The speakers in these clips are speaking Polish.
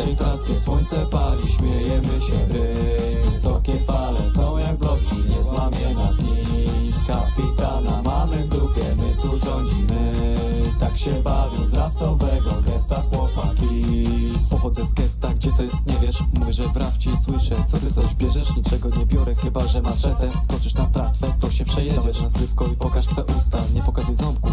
naszej tratwie słońce pali, śmiejemy się. Gry Wysokie fale są jak bloki, nie złamie nas nic. Kapitana mamy w my tu rządzimy. Tak się bawią z raftowego getta chłopaki. Pochodzę z getta, gdzie to jest nie wiesz? Mówię, że w rafcie słyszę, co ty coś bierzesz? Niczego nie biorę, chyba że maczetę. Skoczysz na tratwę, to się przejedziesz. Na sypko i pokaż swe usta. Nie pokazuj ząbków,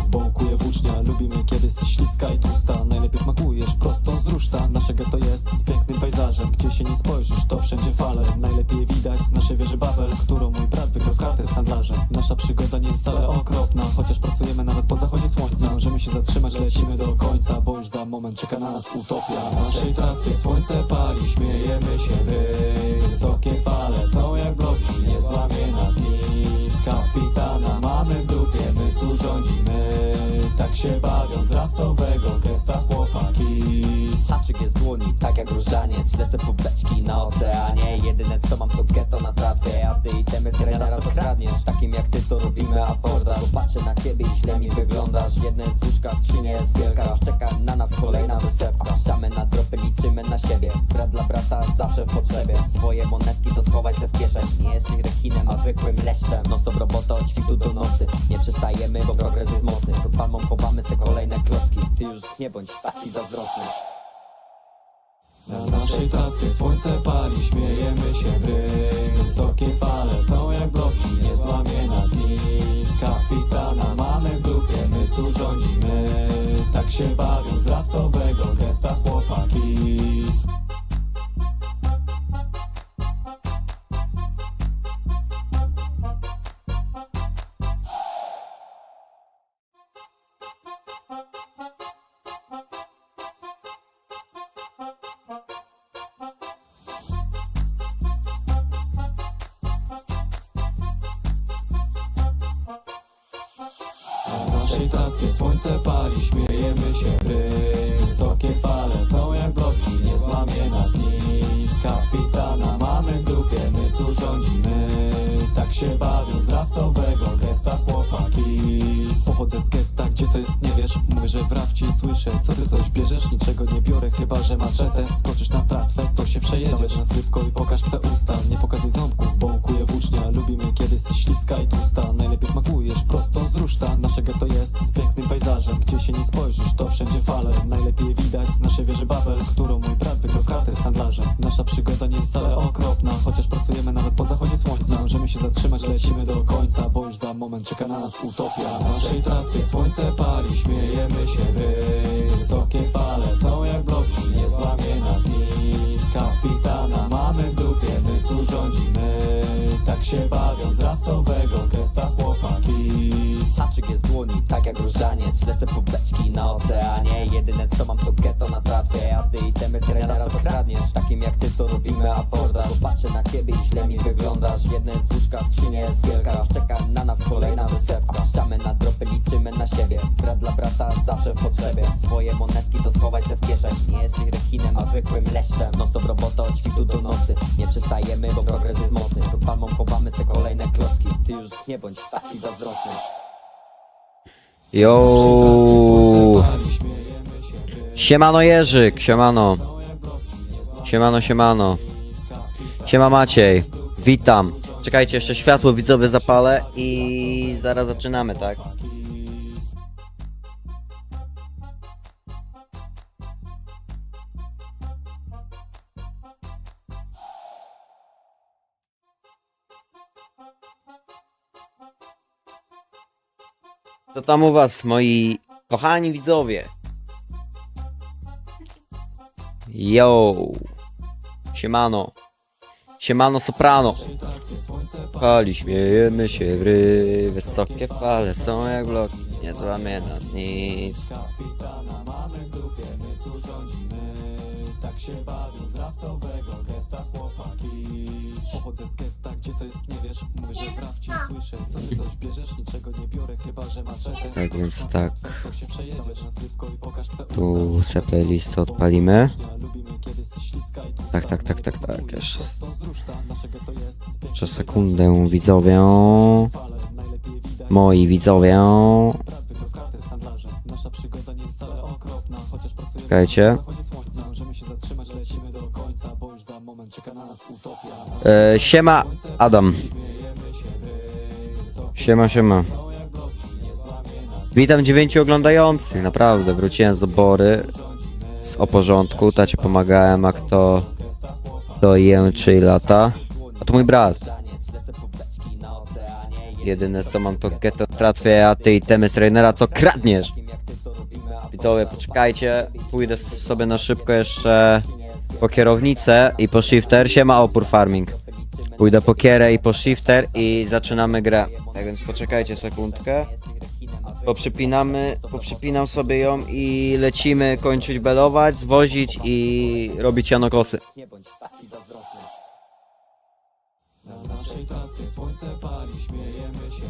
różaniec. Lecę po beczki na oceanie. Jedyne co mam to ghetto na tratwie A ty i temy z trenera co kradniesz. Takim jak ty to robimy aporda Bo patrzę na ciebie i źle mi wyglądasz. Jedne z łóżka, skrzynia jest wielka. Czeka na nas kolejna wysepka. Ściamy na dropy, liczymy na siebie. Brat dla brata zawsze w potrzebie. Swoje monetki to schowaj se w kieszeń. Nie jesteś rekinem, a zwykłym leszczem. No stop robota od świtu do nocy. Nie przestajemy, bo progres jest mocny. Pod palmą chowamy se kolejne klocki. Ty już nie bądź taki zazdrosny Na naszej tratwie słońce pali, śmiejemy się gry Wysokie fale. Są jak bloki, nie złamie nas nic. Kapitana mamy w dupie, my tu rządzimy. Tak się bawią z raftowego złamie nas nic Kapitana mamy w dupie, my tu rządzimy Tak się bawią z raftowego getta chłopaki Pochodzę z getta, gdzie to jest nie wiesz? Mówię, że w rafcie słyszę, co ty coś bierzesz? Niczego nie biorę, chyba że maczetę. Skoczysz na tratwę, to się przejedziesz. Na sypko i pokaż swe usta. Nie pokazuj ząbków, możemy się zatrzymać, lecimy do końca Bo już za moment czeka na nas utopia. Na naszej tratwie słońce pali, śmiejemy się wy Wysokie fale. Są jak bloki, nie złamie nas nic. Kapitana mamy w dupie, my tu rządzimy. Tak się bawią z raftowego dłoni, tak jak różaniec. Lecę po beczki na oceanie. Jedyne co mam to ghetto na tratwie A ty i temy z trenera co kradniesz? Takim jak ty to robimy aporda Bo patrzę na ciebie i źle mi wyglądasz. Jedne z łóżka, skrzynia jest wielka. Czeka na nas kolejna wysepka. Ściamy na dropy, liczymy na siebie. Brat dla brata zawsze w potrzebie. Swoje monetki to schowaj se w kieszeń. Nie jesteś rekinem, a zwykłym leszczem. No stop robota od świtu do nocy. Nie przestajemy, bo progres jest mocny. Pod palmą chowamy se kolejne klocki. Ty już nie bądź taki zazdrosny Yo! Siemano Jerzyk, siemano. Siemano, siemano. Siema Maciej, witam. Czekajcie, jeszcze światło widzowe zapalę i zaraz zaczynamy, tak? Co tam u was, moi kochani widzowie? Yo! Siemano! Siemano soprano! Pali, śmiejemy się w ry, wysokie fale są jak bloki, nie złamie nas nic. Nie wiesz Mówię, że w rafcie słyszę, co ty coś bierzesz Niczego nie biorę, chyba że maczetę Tak więc tak, tu se playlist odpalimy. Tak, tak, tak, tak, tak, jeszcze, jeszcze sekundę widzowie. Moi widzowie. Czekajcie. na zachodzie słońca. możemy się zatrzymać, lecimy do końca Bo już za moment czeka na nas utopia E, siema, Adam. Siema, siema. Witam dziewięciu oglądających. Naprawdę, wróciłem z obory. Z o porządku, tacie pomagałem, a kto to jęczy i lata. A to mój brat. Jedyne co mam to getto tratwie, a ty i temy z Rainera co kradniesz. Widzowie, poczekajcie. Pójdę sobie na szybko jeszcze po kierownicę i po shifter. Siema opór farming. Pójdę po kierę i po shifter i zaczynamy grę. Tak więc poczekajcie sekundkę. Poprzypinamy, poprzypinam sobie ją i lecimy kończyć belować, zwozić i robić janokosy. Nie bądź taki zazdrosny. Na naszej tacy słońce pali, śmiejemy się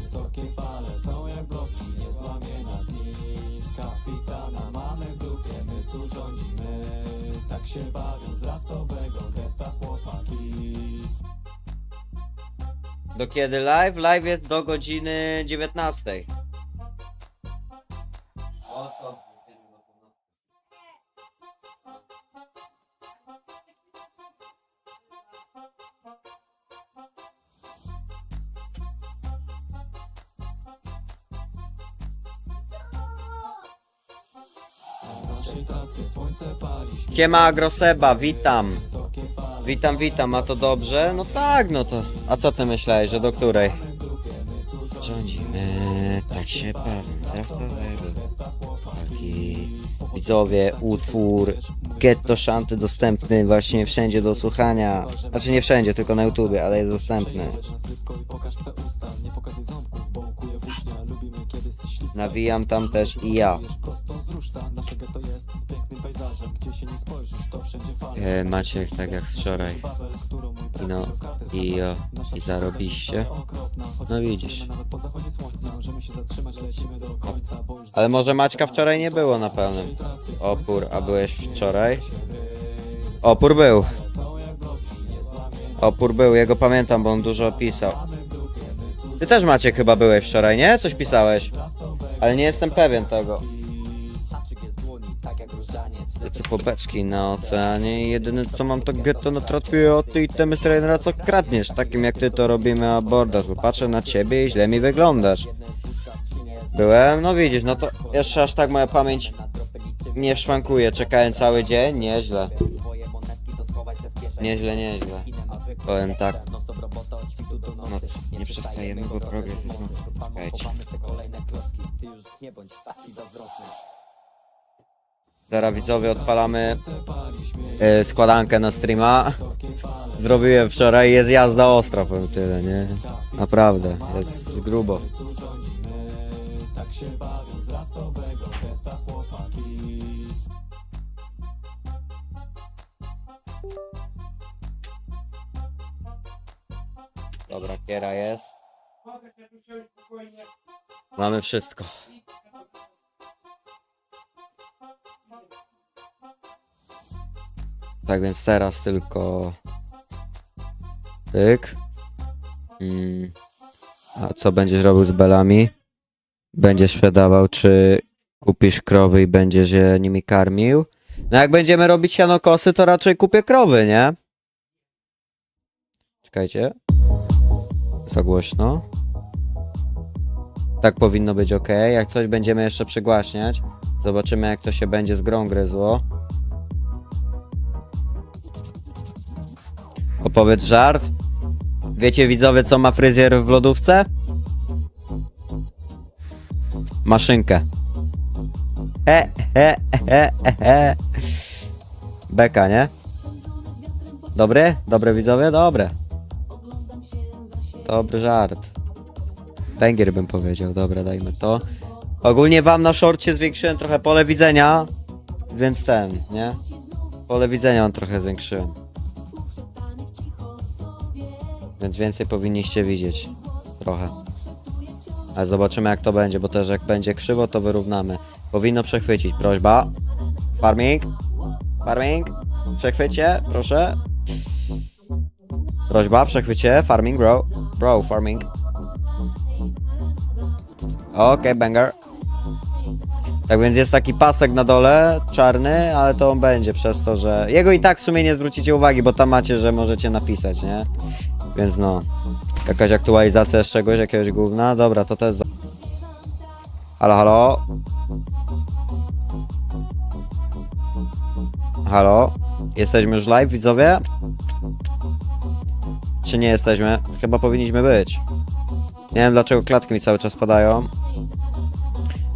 Wysokie fale są jak bloki, nie złamie nas nic Kapitana mamy w dupie, my tu rządzimy Tak się bawią z raftowego Do kiedy live? Live jest do godziny 19. Na naszej tacy słońce pali, Siema Agroseba, witam. Witam, witam, a to dobrze? No tak, no to. A co ty myślałeś, że do której? Rządzimy, tak się bawią, z raftowego. Taki widzowie, utwór Getto Shanty dostępny właśnie wszędzie do słuchania. Znaczy nie wszędzie, tylko na YouTubie, ale jest dostępny. Nawijam tam też i ja. E, Maciek, tak jak wczoraj. I no, i o, i zarobiście. No widzisz. Ale może Maćka wczoraj nie było na pełnym. Opór, a byłeś wczoraj? Opór był. Opór był, jego pamiętam, bo on dużo pisał. Ty też Maciek chyba byłeś wczoraj, nie? Coś pisałeś. Ale nie jestem pewien tego. Lecę po beczki na oceanie jedyne co mam to getto na tratwie od ty i temy z trainera co kradniesz. Takim jak ty to robimy abordaż, bo patrzę na ciebie i źle mi wyglądasz. Byłem? No widzisz, no to jeszcze aż tak moja pamięć nie szwankuje. Czekałem cały dzień, nieźle. Nieźle, nieźle. Powiem tak. Noc. Nie przestajemy, bo progres jest mocny. Czekajcie. Chowamy se kolejne klocki. Ty już nie bądź taki zazdrosny. Teraz widzowie odpalamy e, składankę na streama. Zrobiłem wczoraj, jest jazda ostra, powiem tyle, nie? Naprawdę, jest grubo. Dobra, kiera jest. Mamy wszystko. Tak więc teraz tylko pyk. Mm. A co będziesz robił z belami? Będziesz sprzedawał, czy kupisz krowy i będziesz je nimi karmił? No jak będziemy robić sianokosy, to raczej kupię krowy, nie? Czekajcie. Za głośno. Tak powinno być ok. Jak coś będziemy jeszcze przygłaśniać. Zobaczymy jak to się będzie z grą gryzło. Opowiedz żart. Wiecie widzowie co ma fryzjer w lodówce? Maszynkę. He, he, he, he. Beka, nie? Dobry? Dobre widzowie? Dobre. Dobry żart. Węgier bym powiedział, dobra, dajmy to. Ogólnie wam na szorcie zwiększyłem trochę pole widzenia, więc ten, nie? Pole widzenia on trochę zwiększyłem. Więc więcej powinniście widzieć. Trochę. Ale zobaczymy jak to będzie, bo też jak będzie krzywo, to wyrównamy. Powinno przechwycić, prośba. Farming. Farming. Przechwycie, proszę. Prośba, przechwycie, farming, bro. Bro, farming. Okej, banger. Tak więc jest taki pasek na dole, czarny, ale to on będzie przez to, że... Jego i tak w sumie nie zwrócicie uwagi, bo tam macie, że możecie napisać, nie? Więc no... Jakaś aktualizacja z czegoś, jakiegoś gówna? Dobra, to też... Halo, halo? Halo? Jesteśmy już live, widzowie? Czy nie jesteśmy? Chyba powinniśmy być. Nie wiem dlaczego klatki mi cały czas padają.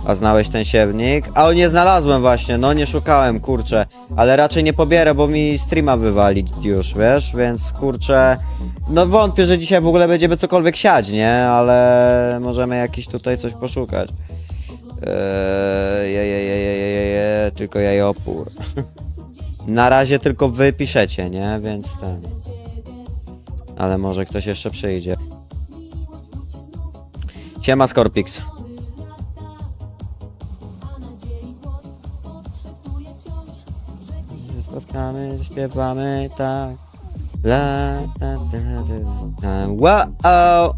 A znałeś ten siewnik? A o nie znalazłem właśnie, no nie szukałem, kurczę. Ale raczej nie pobierę, bo mi streama wywali już, wiesz? Więc kurczę. No wątpię, że dzisiaj w ogóle będziemy cokolwiek siać, nie? Ale możemy jakiś tutaj coś poszukać. Eee, je, je, je, je, je, je, tylko jajopór. Na razie tylko wy piszecie, nie? Więc ten. Ale może ktoś jeszcze przyjdzie. Siema Scorpix. Spotkamy, śpiewamy tak. La, ta, ta, ta, ta. Wow!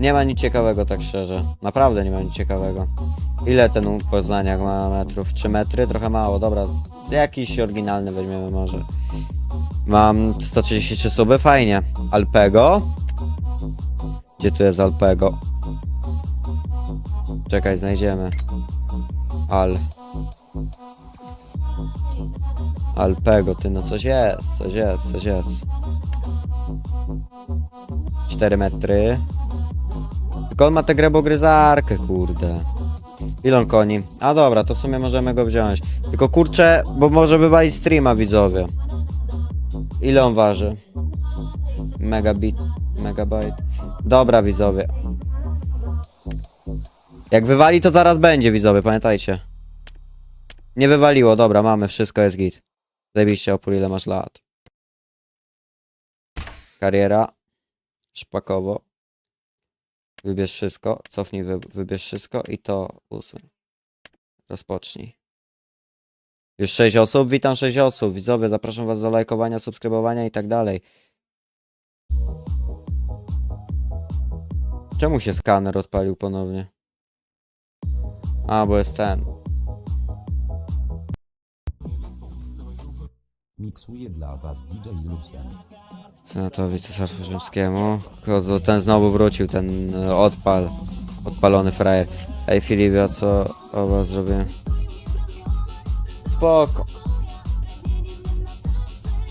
Nie ma nic ciekawego, tak szczerze. Naprawdę nie ma nic ciekawego. Ile ten u Poznaniak ma metrów? 3 metry? Trochę mało, dobra. Jakiś oryginalny weźmiemy może. Mam 133 suby, fajnie. Alpego? Gdzie tu jest Alpego? Czekaj, znajdziemy. Al. Alpego, ty no coś jest, coś jest, coś jest. 4 metry. Tylko on ma tę grebogryzarkę, kurde. Ile on koni? A dobra, to w sumie możemy go wziąć. Tylko kurczę, bo może wywalić streama widzowie. Ile on waży? Megabit, megabyte. Dobra widzowie. Jak wywali to zaraz będzie widzowie, pamiętajcie. Nie wywaliło, dobra, mamy, wszystko jest git. Zajebiście opór, ile masz lat. Kariera. Szpakowo. Wybierz wszystko, cofnij, wy, wybierz wszystko i to usuń. Rozpocznij. Już 6 osób? Witam 6 osób. Widzowie, zapraszam was do lajkowania, subskrybowania i tak dalej. Czemu się skaner odpalił ponownie? A, bo jest ten. Miksuje dla was DJ Lusen. Senatowi Cesarstwu Rzymskiemu. Kozo, ten znowu wrócił, ten e, odpal. Odpalony frajer. Ej Filipie, a co o was zrobię? Spoko.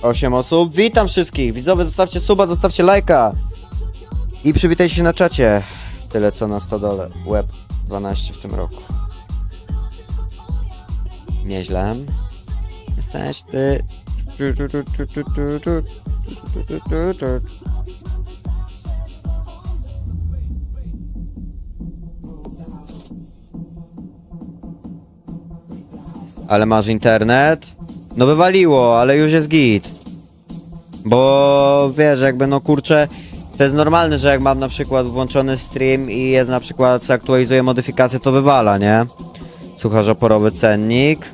8 osób. Witam wszystkich. Widzowie, zostawcie suba, zostawcie lajka. I przywitajcie się na czacie. Tyle co na stodole. Web 12 w tym roku. Nieźle. Jesteś ty. Ale masz internet? No wywaliło, ale już jest git. Bo wiesz, jakby no kurczę, to jest normalne, że jak mam na przykład włączony stream i jest na przykład aktualizuje modyfikację, to wywala, nie? Słuchasz oporowy cennik?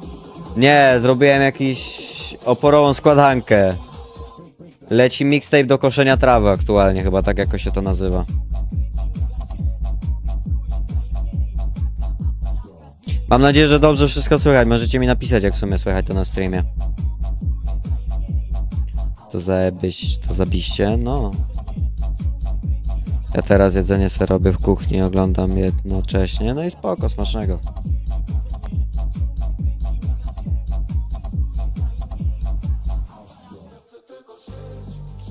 Nie, zrobiłem jakiś oporową składankę. Leci mixtape do koszenia trawy aktualnie, chyba tak jakoś się to nazywa. Mam nadzieję, że dobrze wszystko słychać. Możecie mi napisać, jak w sumie słychać to na streamie. To zajebyś, to zabiście, no. Ja teraz jedzenie sobie robię w kuchni, oglądam jednocześnie, no i spoko, smacznego.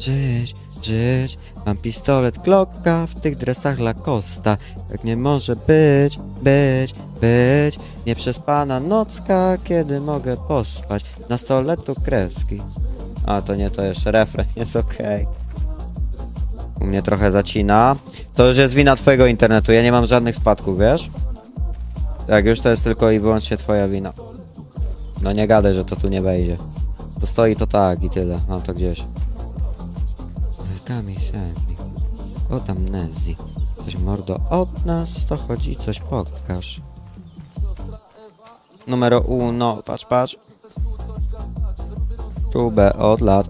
Żyć, żyć, mam pistolet Glocka w tych dresach Lacosta. Tak nie może być, być, być. Nieprzespana nocka, kiedy mogę pospać. Na stole tu kreski. A, to nie, to jeszcze refren, jest okej. U mnie trochę zacina. To już jest wina twojego internetu, ja nie mam żadnych spadków, wiesz? Tak, już to jest tylko i wyłącznie twoja wina. No nie gadaj, że to tu nie wejdzie. To stoi to tak i tyle, mam to gdzieś. Wielkami siedmi od amnezji. Coś mordo od nas, to chodzi, coś pokaż. Numero uno, patrz, patrz. Próbę od lat.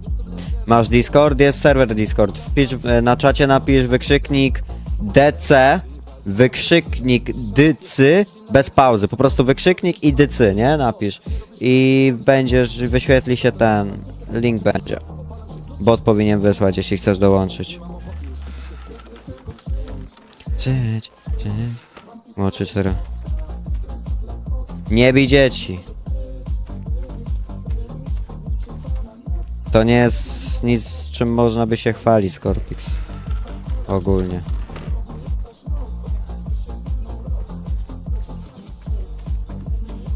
Masz Discord? Jest serwer Discord. Wpisz na czacie napisz wykrzyknik DC, wykrzyknik dycy, Bez pauzy, po prostu wykrzyknik i dycy, nie? Napisz. I będziesz, wyświetli się ten, link będzie. Bot powinien wysłać, jeśli chcesz dołączyć. Cześć, cześć. Młodszy 4. Nie bij dzieci. To nie jest nic, z czym można by się chwalić, Scorpix. Ogólnie.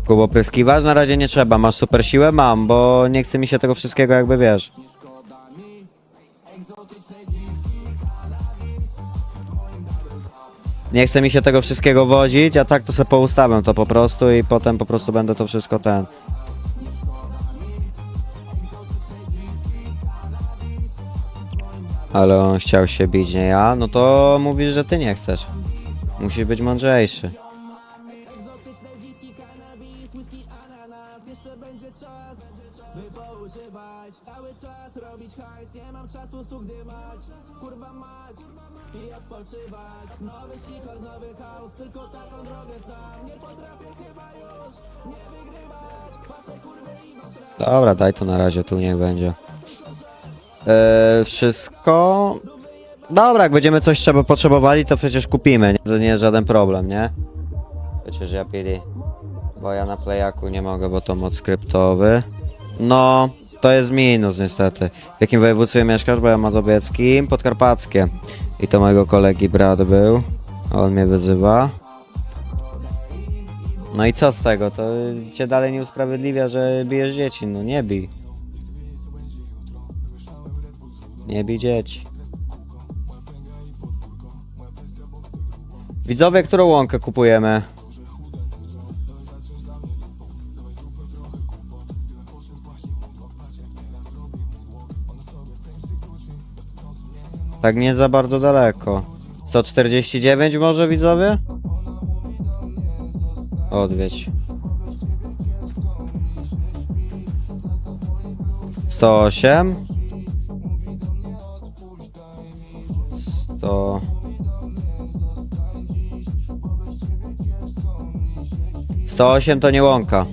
Kubo pryskiważ na razie nie trzeba, masz super siłę? Mam, bo nie chce mi się tego wszystkiego jakby wiesz. Nie chce mi się tego wszystkiego wodzić, a tak to sobie poustawiam to po prostu i potem po prostu będę to wszystko ten... Ale on chciał się bić, nie ja? No to mówisz, że ty nie chcesz. Musisz być mądrzejszy. Dobra, daj to na razie, tu niech będzie. Eee, wszystko... Dobra, jak będziemy coś trzeba potrzebowali, to przecież kupimy, nie? To nie jest żaden problem, nie? Przecież ja pili... Bo ja na playaku nie mogę, bo to moc skryptowy. No, to jest minus niestety. W jakim województwie mieszkasz? Bo ja mazowieckim, podkarpackie. I to mojego kolegi brat był. On mnie wyzywa. No i co z tego? To cię dalej nie usprawiedliwia, że bijesz dzieci. No nie bij. Nie bij dzieci. Widzowie, którą łąkę kupujemy? Tak nie za bardzo daleko. 149 może widzowie? Odwiedź. 108 100 108 to nie łąka.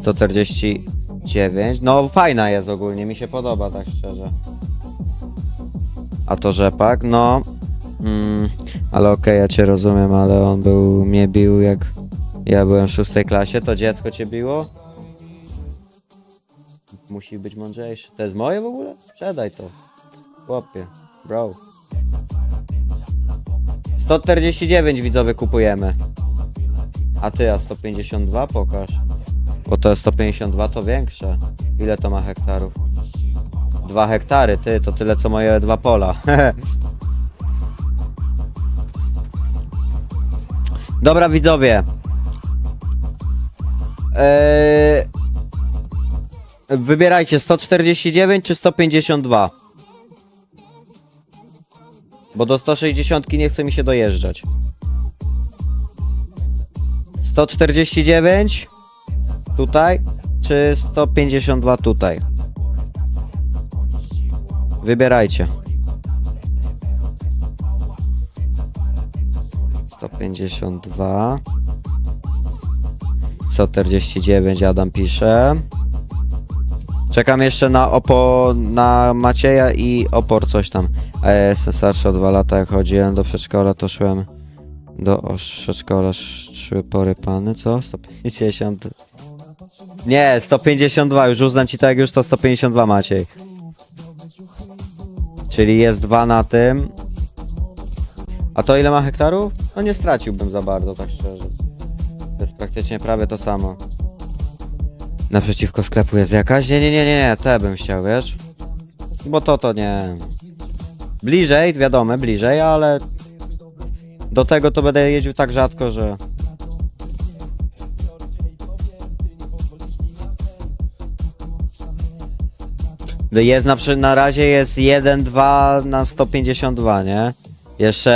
149. No fajna jest ogólnie, mi się podoba tak szczerze. A to rzepak, no. Mm, ale okej, ja cię rozumiem, ale on był, mnie bił jak ja byłem w szóstej klasie, to dziecko cię biło? Musi być mądrzejszy. To jest moje w ogóle? Sprzedaj to. Chłopie, bro. 149 widzowie kupujemy. A ty, a 152 pokaż. Bo to jest 152 to większe. Ile to ma hektarów? Dwa hektary, ty, to tyle co moje dwa pola. Dobra widzowie. Eee... Wybierajcie 149 czy 152. Bo do 160 nie chce mi się dojeżdżać. 149 tutaj czy 152 tutaj. Wybierajcie. 152 149 Adam pisze. Czekam jeszcze na opo na Macieja i opor coś tam. A ja jestem starszy o 2 lata, jak chodziłem do przedszkola, to szłem do przedszkola sz- szły pory pany, co? 150 Nie, 152, już uznam ci tak już to 152 Maciej. Czyli jest dwa na tym. A to ile ma hektarów? No nie straciłbym za bardzo, tak szczerze. To jest praktycznie prawie to samo. Naprzeciwko sklepu jest jakaś? Nie, nie, nie, nie, nie, te bym chciał, wiesz? Bo to to nie. Bliżej, wiadomo, bliżej, ale do tego to będę jeździł tak rzadko, że. Jest na, na razie jest 1, 2 na 152, nie? Jeszcze